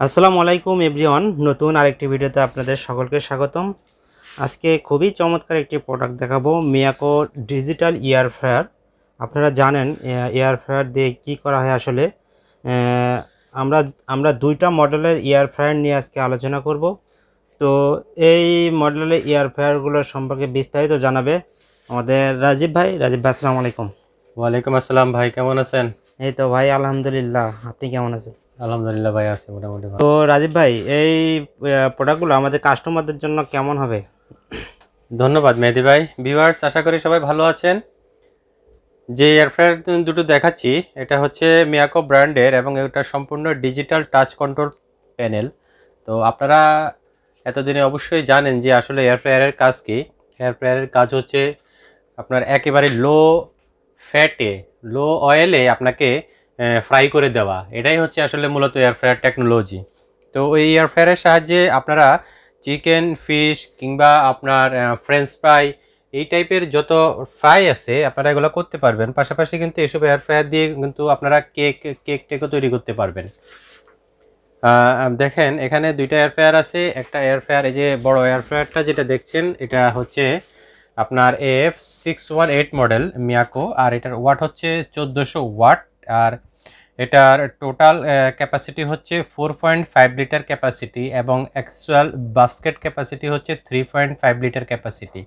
আসসালামু আলাইকুম এভরিওয়ান নতুন আরেকটি ভিডিওতে আপনাদের সকলকে স্বাগতম। আজকে খুবই চমৎকার একটি প্রোডাক্ট দেখাবো মিয়াকো ডিজিটাল ইয়ার ফ্রায়ার আপনারা জানেন এয়ার ফ্রায়ার দিয়ে কি করা হয় আসলে? আমরা আমরা দুইটা মডেলের ইয়ার ফ্রায়ার নিয়ে আজকে আলোচনা করব। তো এই মডেলের ইয়ার ফ্রায়ারগুলোর সম্পর্কে বিস্তারিত জানাবে আমাদের রাজীব ভাই। রাজীব ভাই আসসালামু আলাইকুম। ওয়ালাইকুম আসসালাম ভাই কেমন আছেন? এই তো ভাই আলহামদুলিল্লাহ। আপনি কেমন আছেন? আলহামদুলিল্লাহ ভাই আছি মোটামুটি তো রাজীব ভাই এই প্রোডাক্টগুলো আমাদের কাস্টমারদের জন্য কেমন হবে? ধন্যবাদ মেহেদি ভাই। ভিউয়ার্স আশা করি সবাই ভালো আছেন। যে এয়ারফ্রায়ার দুটো দেখাচ্ছি এটা হচ্ছে মিয়াকো ব্র্যান্ডের এবং এটা সম্পূর্ণ ডিজিটাল টাচ কন্ট্রোল প্যানেল তো আপনারা এতদিনে অবশ্যই জানেন যে আসলে এয়ারফ্রায়ারের কাজ কি। এয়ারফ্রায়ারের কাজ হচ্ছে আপনার একেবারে লো ফ্যাটে লো অয়েলে আপনাকে ফ্রাই করে দেওয়া। এটাই হচ্ছে আসলে মূলত এয়ার এয়ারফ্রায়ার টেকনোলজি তো ওই এয়ার এয়ারফ্রায়ারের সাহায্যে আপনারা চিকেন ফিশ কিংবা আপনার ফ্রেঞ্চ ফ্রাই এই টাইপের যত ফ্রাই আছে, আপনারা এগুলো করতে পারবেন। পাশাপাশি কিন্তু এসব এয়ার ফ্রায়ার দিয়ে কিন্তু আপনারা কেক কেক টেকও তৈরি করতে পারবেন। দেখেন, এখানে দুইটা এয়ার ফ্রায়ার আছে। একটা এয়ার ফ্রায়ার এই যে বড় এয়ার ফ্রায়ারটা যেটা দেখছেন, এটা হচ্ছে আপনার F six one eight model Miyako আর এটার ওয়াট হচ্ছে চোদ্দোশো ওয়াট আর এটার টোটাল ক্যাপাসিটি হচ্ছে four point five litre capacity এবং অ্যাকচুয়াল বাস্কেট ক্যাপাসিটি হচ্ছে three point five litre capacity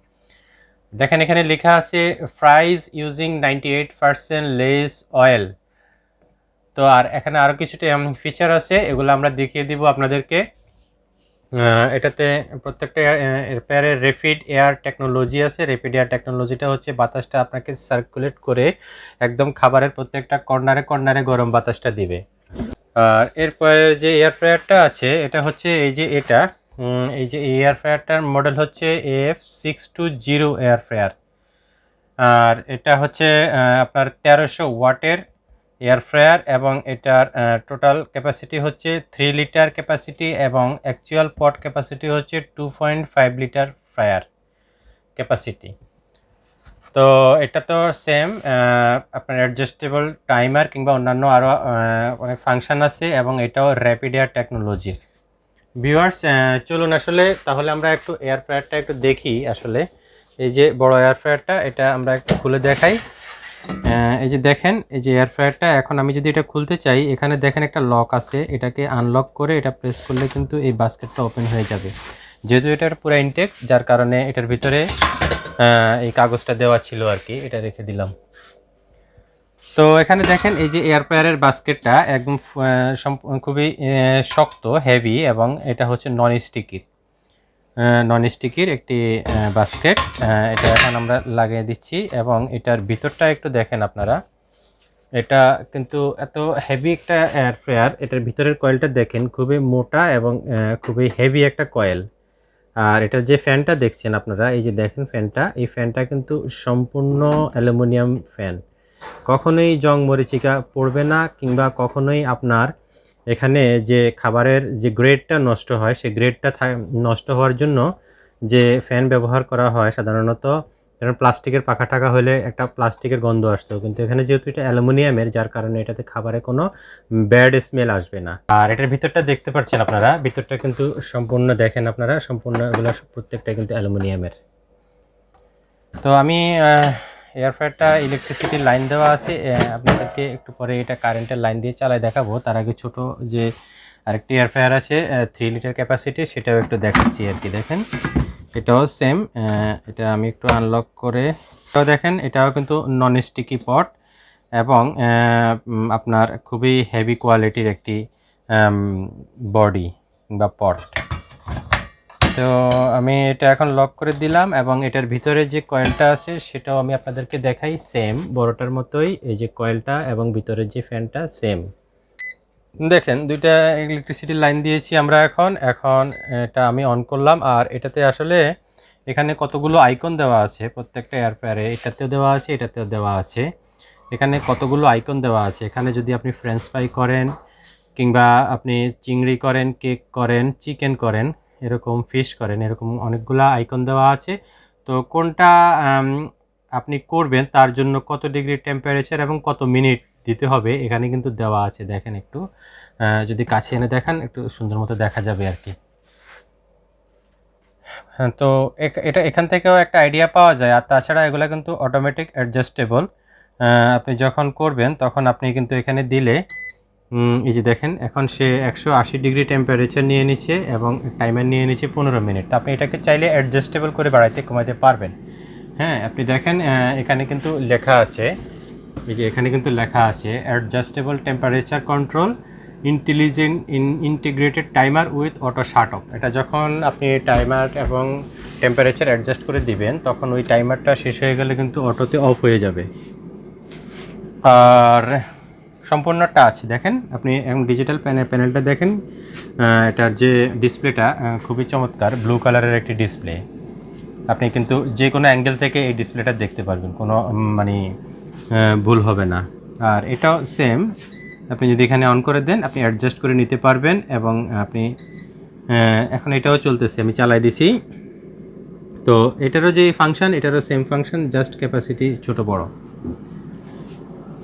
দেখেন এখানে লেখা আছে fries using ninety eight less oil তো আর এখানে আরও কিছুটা ফিচার আছে, এগুলো আমরা দেখিয়ে দিব আপনাদেরকে। এটাতে প্রত্যেকটা পেয়ারের রেপিড এয়ার টেকনোলজি আছে। রেপিড এয়ার টেকনোলজিটা হচ্ছে বাতাসটা আপনাকে সার্কুলেট করে একদম খাবারের প্রত্যেকটা কর্নারে কর্নারে গরম বাতাসটা দিবে। আর এরপরের যে এয়ার ফ্রায়ারটা আছে, এটা হচ্ছে এই যে এটা এই যে এয়ার ফ্রায়ারটার মডেল হচ্ছে F six two zero air fryer আর এটা হচ্ছে আপনার তেরোশো ওয়াটের এয়ার ফ্রায়ার এবং এটার টোটাল ক্যাপাসিটি হচ্ছে থ্রি লিটার ক্যাপাসিটি এবং অ্যাকচুয়াল পট ক্যাপাসিটি হচ্ছে two point five litre fryer capacity তো এটা তো সেম আপনার অ্যাডজাস্টেবল টাইমার কিংবা অন্যান্য আরও অনেক ফাংশন আছে এবং এটাও র্যাপিড এয়ার টেকনোলজির ভিউয়ার্স চলুন আসলে তাহলে আমরা একটু এয়ার ফ্রায়ারটা একটু দেখি আসলে। এই যে বড় এয়ার ফ্রায়ারটা এটা আমরা একটু খুলে দেখাই। এই যে দেখেন, এই যে এয়ার ফ্রায়ারটা এখন আমি যদি এটা খুলতে চাই, এখানে দেখেন একটা লক আছে, এটাকে আনলক করে এটা প্রেস করলে কিন্তু এই বাস্কেটটা ওপেন হয়ে যাবে। যেহেতু এটার পুরো ইনটেক যার কারণে এটার ভিতরে এই কাগজটা দেওয়া ছিল আর কি, এটা রেখে দিলাম। তো এখানে দেখেন, এই যে এয়ার ফ্রায়ারের বাস্কেটটা একদম খুবই শক্ত হেভি এবং এটা হচ্ছে নন স্টিকির নন স্টিকির একটি বাস্কেট এটা এখন আমরা লাগিয়ে দিচ্ছি এবং এটার ভিতরটা একটু দেখেন আপনারা। এটা কিন্তু এত হেভি একটা এয়ার ফ্রায়ার এটার ভিতরের কয়েলটা দেখেন, খুবই মোটা এবং খুবই হেভি একটা কয়েল আর এটার যে ফ্যানটা দেখছেন আপনারা, এই যে দেখেন ফ্যানটা এই ফ্যানটা কিন্তু সম্পূর্ণ অ্যালুমিনিয়াম ফ্যান কখনোই জং মরিচিকা পড়বে না, কিংবা কখনোই আপনার এখানে যে খাবারের যে গ্রেডটা নষ্ট হয়, সেই গ্রেডটা নষ্ট হওয়ার জন্য যে ফ্যান ব্যবহার করা হয় সাধারণত, যেমন প্লাস্টিকের পাখা টাকা হলে একটা প্লাস্টিকের গন্ধ আসতো। কিন্তু এখানে যেহেতু এটা অ্যালুমিনিয়ামের, যার কারণে এটাতে খাবারে কোনো ব্যাড স্মেল আসবে না। আর এটার ভিতরটা দেখতে পাচ্ছেন আপনারা? ভিতরটা কিন্তু সম্পূর্ণ দেখেন আপনারা? সম্পূর্ণ এগুলো প্রত্যেকটা কিন্তু অ্যালুমিনিয়ামের। তো আমি এয়ার ফ্রায়ারটা ইলেকট্রিসিটির লাইন দেওয়া আছে। আপনাদেরকে একটু পরে এটা কারেন্টের লাইন দিয়ে চালাই দেখাবো। তার আগে ছোট যে আরেকটি এয়ার ফ্রায়ার আছে থ্রি লিটার ক্যাপাসিটি সেটাও একটু দেখাচ্ছি আর কি, দেখেন। এটাও সেম এটা আমি একটু আনলক করে এটাও দেখেন, এটাও কিন্তু নন স্টিকি পট এবং আপনার খুবই হেভি কোয়ালিটির একটি বডি বা পট তো আমি এটা এখন লক করে দিলাম এবং এটার ভিতরে যে কয়েলটা আছে, সেটাও আমি আপনাদেরকে দেখাই সেম বড়টার মতোই, এই যে কয়েলটা এবং ভিতরের যে ফ্যানটা সেম দেখেন, দুইটা ইলেকট্রিসিটি লাইন দিয়েছি আমরা এখন। এখন এটা আমি অন করলাম, আর এটাতে আসলে এখানে কতগুলো আইকন দেওয়া আছে, প্রত্যেকটা এয়ারফেয়ারে এটাতেও দেওয়া আছে, এটাতেও দেওয়া আছে। এখানে কতগুলো আইকন দেওয়া আছে? এখানে যদি আপনি ফ্রেঞ্চ ফ্রাই করেন, কিংবা আপনি চিংড়ি করেন কেক করেন চিকেন করেন এরকম ফিশ করেন, এরকম অনেকগুলো আইকন দেওয়া আছে। তো কোনটা আপনি করবেন তার জন্য কত ডিগ্রি টেম্পারেচার এবং কত মিনিট দিতে হবে, এখানে কিন্তু দেওয়া আছে, দেখেন একটু। যদি কাছে এনে দেখান, একটু সুন্দর মতো দেখা যাবে আর কি। হ্যাঁ তো এটা এখান থেকেও একটা আইডিয়া পাওয়া যায়, আর তাছাড়া এগুলো কিন্তু অটোমেটিক অ্যাডজাস্টেবল আপনি যখন করবেন, তখন আপনি কিন্তু এখানে দিলে এই যে দেখেন, এখন সে একশো আশি ডিগ্রি টেম্পারেচার নিয়ে নিচ্ছে এবং টাইমার নিয়ে নিচ্ছে পনেরো মিনিট। তো আপনি এটাকে চাইলে অ্যাডজাস্টেবল করে বাড়াইতে, কমাইতে পারবেন। হ্যাঁ আপনি দেখেন এখানে কিন্তু লেখা আছে, এই যে এখানে কিন্তু লেখা আছে adjustable temperature control intelligent in integrated timer with auto shut off এটা যখন আপনি টাইমার এবং টেম্পারেচার অ্যাডজাস্ট করে দিবেন, তখন ওই টাইমারটা শেষ হয়ে গেলে কিন্তু অটোতে অফ হয়ে যাবে। আর সম্পূর্ণ টাচ দেখেন, আপনি এবং ডিজিটাল প্যানেল প্যানেলটা দেখেন। এটার যে ডিসপ্লেটা খুবই চমৎকার ব্লু কালারের একটি ডিসপ্লে আপনি কিন্তু যে কোনো অ্যাঙ্গেল থেকে এই ডিসপ্লেটা দেখতে পারবেন। কোনো মানে ভুল হবে না। আর এটাও সেম আপনি যদি এখানে অন করে দেন, আপনি অ্যাডজাস্ট করে নিতে পারবেন এবং আপনি এখন এটাও চলতেছে, আমি চালাই দিছি। তো এটারও যে ফাংশন এটারও সেম ফাংশন জাস্ট ক্যাপাসিটি ছোট বড়।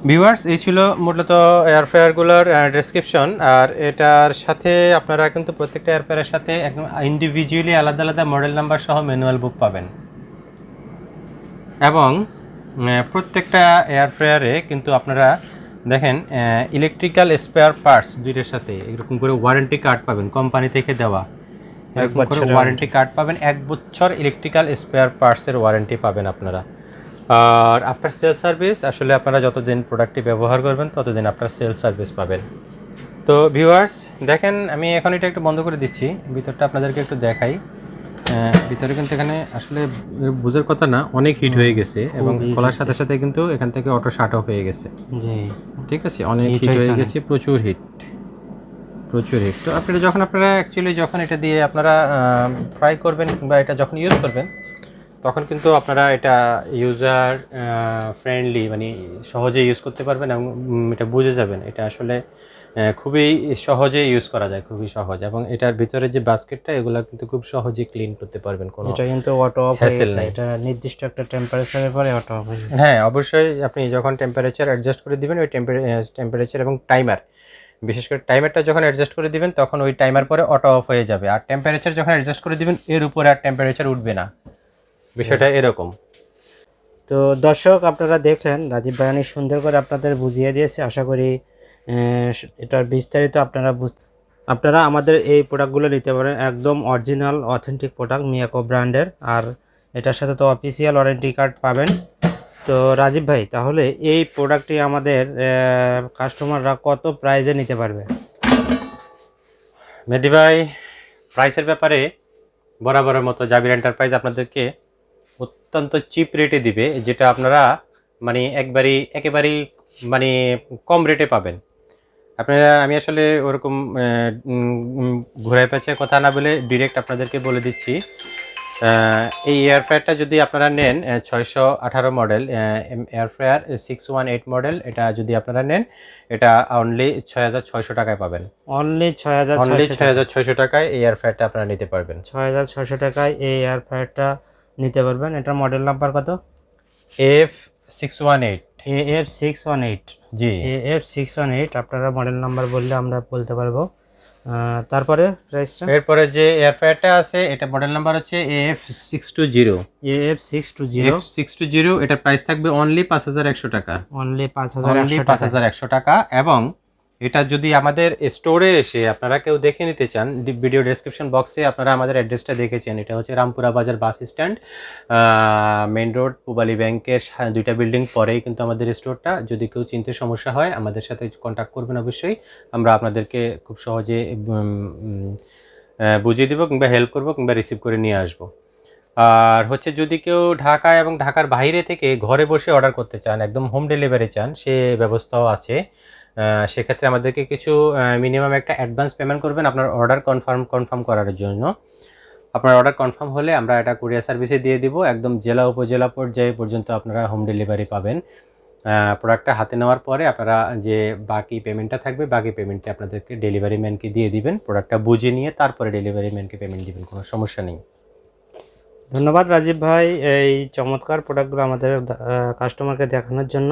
ভিউয়ার্স এই ছিল মূলত এয়ারফেয়ারগুলোর ডেসক্রিপশন আর এটার সাথে আপনারা কিন্তু প্রত্যেকটা এয়ারফেয়ারের সাথে একদম ইন্ডিভিজুয়ালি আলাদা আলাদা মডেল নাম্বার সহ ম্যানুয়াল বুক পাবেন। এবং প্রত্যেকটা এয়ারফেয়ারে কিন্তু আপনারা দেখেন ইলেকট্রিক্যাল স্পেয়ার পার্টস দুইটার সাথে এরকম করে ওয়ারেন্টি কার্ড পাবেন কোম্পানি থেকে দেওয়া। এরকম করে বছরের ওয়ারেন্টি কার্ড পাবেন এক বছর ইলেকট্রিক্যাল স্পেয়ার পার্টসের ওয়ারেন্টি পাবেন আপনারা। আর আফটার সেল সার্ভিস আসলে আপনারা যতদিন প্রোডাক্টটি ব্যবহার করবেন ততদিন আপনার সেল সার্ভিস পাবেন। তো ভিউয়ার্স দেখেন আমি এখন এটা একটু বন্ধ করে দিচ্ছি। ভিতরটা আপনাদেরকে একটু দেখাই। ভিতরে কিন্তু এখানে আসলে বুঝার কথা না অনেক হিট হয়ে গেছে এবং খোলার সাথে সাথে কিন্তু এখান থেকে অটো শার্ট অফ হয়ে গেছে। জি। ঠিক আছে? অনেক হিট হয়ে গেছে প্রচুর হিট প্রচুর হিট তো আপনারা যখন আপনারা অ্যাকচুয়ালি যখন এটা দিয়ে আপনারা ফ্রাই করবেন কিংবা এটা যখন ইউজ করবেন তখন কিন্তু আপনারা এটা ইউজার ফ্রেন্ডলি মানে সহজে ইউজ করতে পারবেন এবং এটা বুঝে যাবেন। এটা আসলে খুবই সহজে ইউজ করা যায় খুবই সহজ। এবং এটার ভিতরে যে বাস্কেটটা এগুলো কিন্তু খুব সহজে ক্লিন করতে পারবেন কোনো এটা কিন্তু অটো অফ হয়ে নাই। এটা নির্দিষ্ট একটা টেম্পারেচারের পরে অটো অফ হয়ে হ্যাঁ অবশ্যই আপনি যখন টেম্পারেচার অ্যাডজাস্ট করে দিবেন ওই টেম্পারেচার এবং টাইমার বিশেষ করে টাইমারটা যখন অ্যাডজাস্ট করে দিবেন তখন ওই টাইমার পরে অটো অফ হয়ে যাবে। আর টেম্পারেচার যখন অ্যাডজাস্ট করে দিবেন এর উপরে আর টেম্পারেচার উঠবে না। বিষয়টা এরকম। তো দর্শক আপনারা দেখলেন রাজীব ভাই অনেক সুন্দর করে আপনাদের বুঝিয়ে দিয়েছে। আশা করি এটার বিস্তারিত আপনারা বুঝ আপনারা আমাদের এই প্রোডাক্টগুলো নিতে পারেন। একদম অরিজিনাল অথেন্টিক প্রোডাক্ট মিয়াকো ব্র্যান্ডের আর এটার সাথে তো অফিসিয়াল ওয়ারেন্টি কার্ড পাবেন। তো রাজীব ভাই তাহলে এই প্রোডাক্টটি আমাদের কাস্টমাররা কত প্রাইজে নিতে পারবে? মেহেদি ভাই প্রাইসের ব্যাপারে বরাবরের মতো জাবির এন্টারপ্রাইজ আপনাদেরকে অত্যন্ত চিপ রেটে দিবে যেটা আপনারা মানে একবারই একেবারেই মানে কম রেটে পাবেন। আপনারা আমি আসলে ওরকম ঘুরায় পেঁচে কথা না বলে ডিরেক্ট আপনাদেরকে বলে দিচ্ছি। এই এয়ারফ্রায়ারটা যদি আপনারা নেন ছয়শো আঠারো model air fryer six one eight model এটা যদি আপনারা নেন এটা অনলি ছয় হাজার ছয়শো টাকায় পাবেন। অনলি ছয় হাজার অনলি ছয় হাজার ছয়শো টাকায় এই এয়ারফ্রায়ারটা আপনারা নিতে পারবেন। ছয় হাজার টাকায় এই এয়ার ফ্রায়ারটা নিতে পারবেন। এটার মডেল নাম্বার কত? F six one eight A F six one eight G. A F six one eight আপনারা মডেল নাম্বার বললে আমরা বলতে পারব। তারপরে প্রাইসটা এরপরে যে এয়ারফ্রায়ারটা আছে এটা মডেল নাম্বার হচ্ছে A F six two zero A F six two zero six two zero এটার প্রাইস থাকবে অনলি পাঁচ হাজার একশো টাকা। অনলি পাঁচ হাজার পাঁচ হাজার একশো টাকা এবং এটা যদি আমাদের স্টোরে এসে আপনারা কেউ দেখে নিতে চান ভিডিও ডেসক্রিপশন বক্সে আপনারা আমাদের অ্যাড্রেসটা দেখেছেন। এটা হচ্ছে Rampura Bazar bus stand main road Pubali ব্যাংকের দুইটা বিল্ডিং পরেই কিন্তু আমাদের স্টোরটা যদি কেউ চিনতে সমস্যা হয়, আমাদের সাথে কন্ট্যাক্ট করবেন অবশ্যই। আমরা আপনাদেরকে খুব সহজে বুঝিয়ে দেবো কিংবা হেল্প করব কিংবা রিসিভ করে নিয়ে আসব। আর হচ্ছে যদি কেউ ঢাকা এবং ঢাকার বাইরে থেকে ঘরে বসে অর্ডার করতে চান, একদম হোম ডেলিভারি চান, সে ব্যবস্থাও আছে। সেক্ষেত্রে আমাদেরকে কিছু মিনিমাম একটা অ্যাডভান্স পেমেন্ট করবেন আপনার অর্ডার কনফার্ম কনফার্ম করার জন্য। আপনার অর্ডার কনফার্ম হলে আমরা এটা কুরিয়ার সার্ভিসে দিয়ে দিব। একদম জেলা, উপজেলা পর্যায়ে পর্যন্ত আপনারা হোম ডেলিভারি পাবেন। প্রোডাক্টটা হাতে নেওয়ার পরে আপনারা যে বাকি পেমেন্টটা থাকবে, বাকি পেমেন্টটা আপনাদেরকে ডেলিভারি ম্যানকে দিয়ে দিবেন। প্রোডাক্টটা বুঝে নিয়ে তারপরে ডেলিভারি ম্যানকে পেমেন্ট দিবেন, কোনো সমস্যা নেই। ধন্যবাদ রাজীব ভাই এই চমৎকার প্রোডাক্টগুলো আমাদের কাস্টমারকে দেখানোর জন্য।